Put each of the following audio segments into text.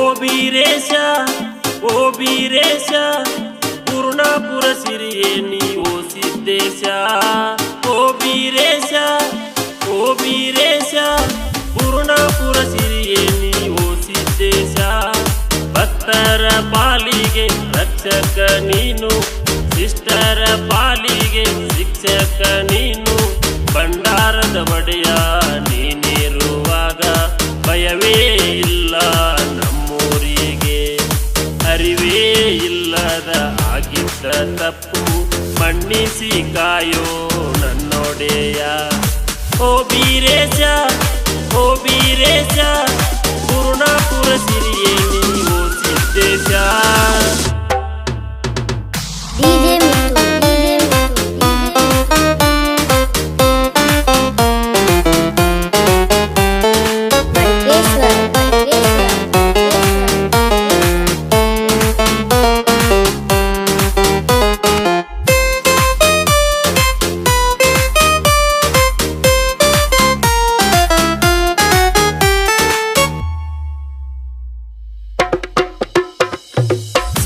obiresha obiresha purnapura sirieni osidesha obiresha ಓ ಪೂರ್ಣಪುರ ಓ ಬೀರೇಶ ಪೂರ್ಣಾಪುರ ಸಿರಿಯೇ ನೀವು ಸಿದ್ದೇಶ ಓ ಬೀರೇಶ ಓ ಬೀರೇಶ ಪೂರ್ಣಾಪುರ ಸಿರಿಯೇ ನೀವು ಸಿದ್ದೇಶ ಭಕ್ತರ ಪಾಲಿಗೆ ರಕ್ಷಕ ನೀನು, ಶಿಷ್ಟರ ಪಾಲಿಗೆ ಶಿಕ್ಷಕ ನೀನು. ಭಂಡಾರದ ಒಡೆಯ ನೀನಿರುವಾಗ ಭಯವೇ ಇಲ್ಲ ನಮ್ಮೂರಿಗೆ. ಅರಿವೇ ಇಲ್ಲದ ಆಗಿದ್ದ ತಪ್ಪು ಮಣ್ಣಿಸಿ ಕಾಯೋ ನನ್ನೊಡೆಯ. ಓ ಬೀರೇಶ ಓ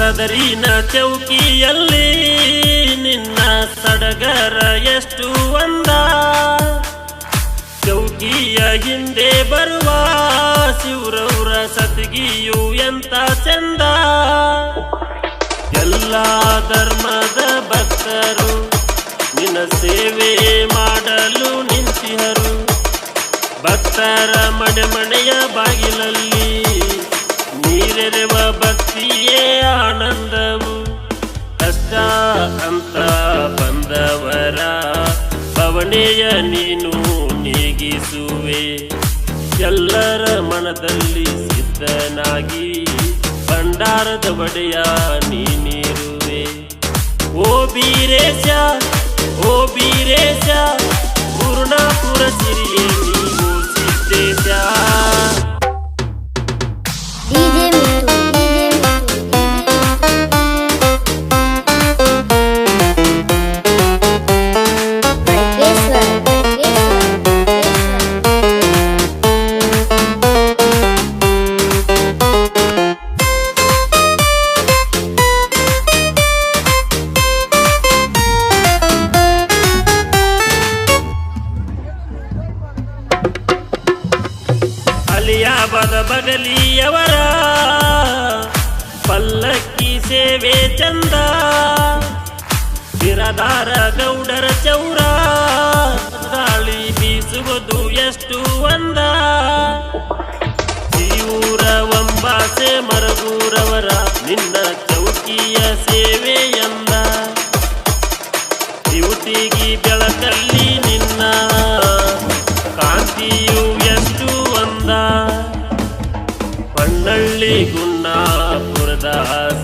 ಸದರಿನ ಚೌಕಿಯಲ್ಲಿ ನಿನ್ನ ಸಡಗರ ಎಷ್ಟು ಒಂದ ಚೌಕಿಯ ಹಿಂದೆ ಬರುವ ಶಿವರವರ ಸತಿಗಿಯು ಎಂತ ಚಂದ? ಎಲ್ಲ ಧರ್ಮದ ಭಕ್ತರು ನಿನ್ನ ಸೇವೆ ಮಾಡಲು ನಿಂತಿಹರು. ಭಕ್ತರ ಮನೆ ಮನೆಯ ಬಾಗಿಲಲ್ಲಿ ನೀರೆರೆವ ಭಕ್ತಿಯೇ ಆನಂದವು. ಕಷ್ಟ ಅಂತ ಬಂದವರ ಪವಣೆಯ ನೀನು ನೀಗಿಸುವೆ. ಎಲ್ಲರ ಮನದಲ್ಲಿ ಸಿದ್ಧನಾಗಿ ಭಂಡಾರದ ಒಡೆಯ ನೀನಿರುವೆ. ಓ ಬೀರೇಶ ಓ ಬೀರೇಶ ಪೂರ್ಣಾಪುರ ಸಿರಿಯೇ ಬಗಲಿಯವರ. ಪಲ್ಲಕ್ಕಿ ಸೇವೆ ಚಂದ. ಬಿರದಾರ ಗೌಡರ ಚೌರ. ಗಾಳಿ ಬೀಸುವುದು ಎಷ್ಟು ಒಂದ. ಜೀವೂರ ಒಂಬಾಸೆ ಮರಗೂರವರ ನಿನ್ನ ಚೌಕಿಯ ಸೇವೆ ಎಂದ. ಯುವತಿಗಿ ಬೆಳಕಲ್ಲಿ ನಿನ್ನ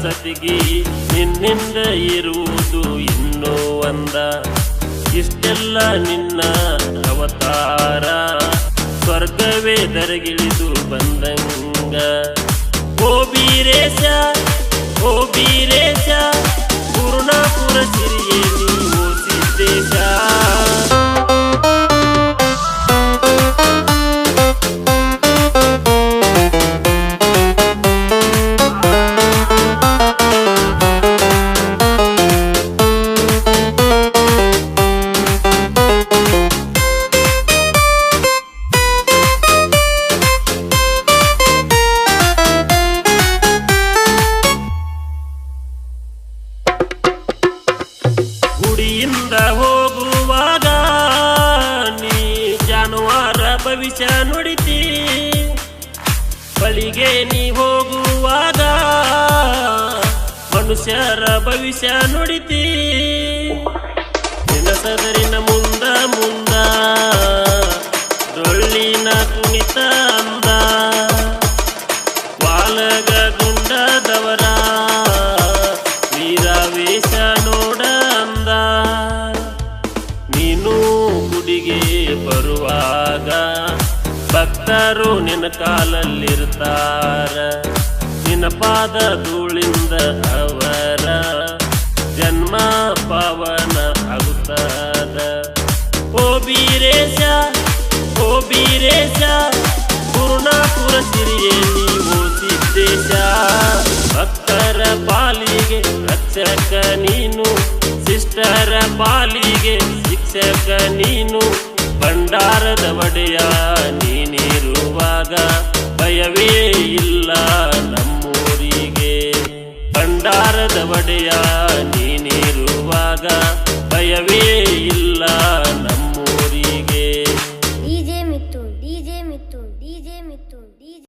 ಸತಿಗಿ ನಿನ್ನಿಂದ ಇರುವುದು ಇನ್ನೂ ಒಂದ. ಇಷ್ಟೆಲ್ಲ ನಿನ್ನ ಅವತಾರ. ಸ್ವರ್ಗವೇ ದರಗಿಳಿದು ಬಂದಂಗ. ಓ ಬೀರೇಶ ಓ ಬೀರೇಶ, ಪೂರ್ಣಾಪುರ ಸಿರಿಯೇ ನೀವು ಸಿದ್ದೇಶ. ಭವಿಷ್ಯ ನುಡಿತಿ. ಬಳಿಗೆ ನೀ ಹೋಗುವಾಗ ಮನುಷ್ಯರ ಭವಿಷ್ಯ ನುಡಿತಿ. ನಿನ್ನ ಸದರಿನ ಮುಂದ ಮುಂದ ಡೊಳ್ಳಿನ ಕುಣಿತ ಅಂದ. ವಾಲಗ ಗುಂಡದವರ ವೀರಾವೇಶ ನೋಡ ಭಕ್ತರು ನಿನ್ನ ಕಾಲಲ್ಲಿರ್ತಾರ. ನಿನ್ನ ಪಾದ ಧೂಳಿಂದ ಅವರ ಜನ್ಮ ಪಾವನ ಆಗುತ್ತಾರ ಓ ಬೀರೇಶ ಓ ಬೀರೇಶ, ಪೂರ್ಣಾಪುರ ಸಿರಿಯೇ ನೀವು ಸಿದ್ದೇಶ. ಭಕ್ತರ ಪಾಲಿಗೆ ರಕ್ಷಕ ನೀನು ಸಿಸ್ಟರ ಪಾಲಿಗೆ ಶಿಕ್ಷಕ ನೀನು. ಭಂಡಾರದ ಒಡೆಯ ನೀನಿರುವಾಗ ಭಯವೇ ಇಲ್ಲ ನಮ್ಮೂರಿಗೆ. ಭಂಡಾರದ ಒಡೆಯ ನೀನಿರುವಾಗ ಭಯವೇ ಇಲ್ಲ